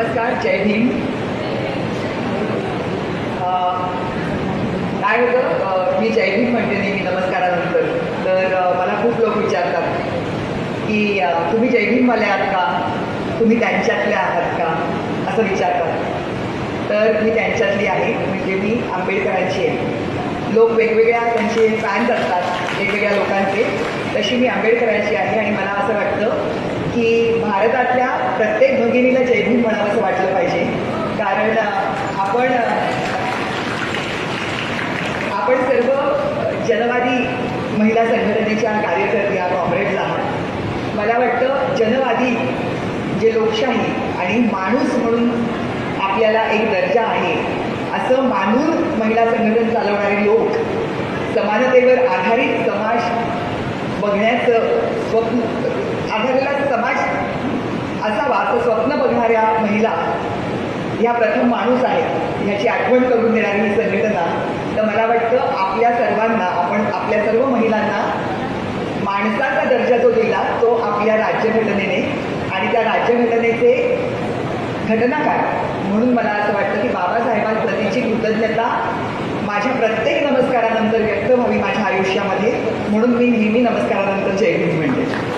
नमस्कार जय भीम काय होतं? मी जय भीम म्हणते नेहमी नमस्कारानंतर. तर मला खूप लोक विचारतात की तुम्ही जय भीमवाले आहात का? तुम्ही त्यांच्यातले आहात का? असं विचारतात. तर मी त्यांच्यातली आहे म्हणजे मी आंबेडकरांची आहे. लोक वेगवेगळ्या त्यांचे फॅन्स असतात वेगवेगळ्या लोकांचे. तशी मी आंबेडकरांची आहे आणि मला असं वाटतं की भारतातल्या प्रत्येक भगिनीला जयभूम म्हणावंसं म्हणावं असं वाटलं पाहिजे. कारण आपण आपण सर्व जनवादी महिला संघटनेच्या कार्यकर्त्या कॉम्रेड्स आहात. मला वाटतं जनवादी जे लोकशाही आणि माणूस म्हणून आपल्याला एक दर्जा आहे असं मानून महिला संघटन चालवणारे लोक समानतेवर आधारित समाज बघण्याचं स्वप्न आधारलेला समाज स्वप्न बघणाऱ्या महिला ह्या प्रथम माणूस आहेत ह्याची आठवण करून देणारी ही संघटना तर मला वाटतं आपल्या सर्वांना आपण आपल्या सर्व महिलांना माणसाचा दर्जा जो दिला तो आपल्या राज्यघटनेने आणि त्या राज्यघटनेचे घटनाकार म्हणून मला असं वाटतं की बाबासाहेबांप्रतीची कृतज्ञता माझ्या प्रत्येक नमस्कारानंतर व्यक्त व्हावी माझ्या आयुष्यामध्ये म्हणून मी नेहमी नमस्कारानंतर जय म्हणते.